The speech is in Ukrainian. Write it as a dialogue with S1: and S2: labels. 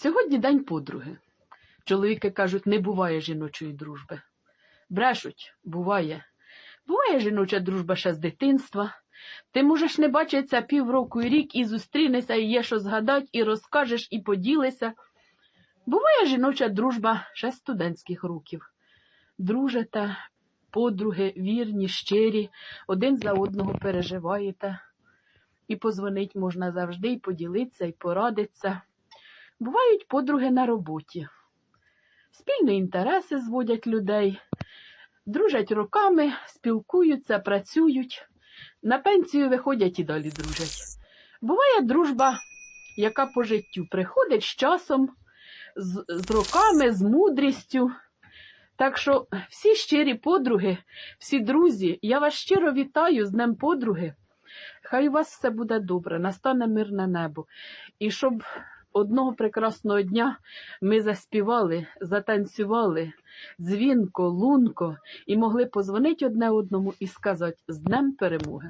S1: Сьогодні день подруги. Чоловіки кажуть, не буває жіночої дружби. Брешуть, буває. Буває жіноча дружба ще з дитинства. Ти можеш не бачитися півроку і рік, і зустрінешся, і є що згадати, і розкажеш, і поділися. Буває жіноча дружба ще з студентських років. Дружите, подруги, вірні, щирі, один за одного переживаєте. І позвонить можна завжди, і поділитися, і порадитися. Бувають подруги на роботі. Спільні інтереси зводять людей, дружать роками, спілкуються, працюють, на пенсію виходять і далі дружать. Буває дружба, яка по життю приходить з часом, з, з роками, з мудрістю. Так що всі щирі подруги, всі друзі, я вас щиро вітаю з Днем подруги. Хай у вас все буде добре, настане мирне небо. І щоб одного прекрасного дня ми заспівали, затанцювали дзвінко, лунко і могли позвонити одне одному і сказати з Днем перемоги.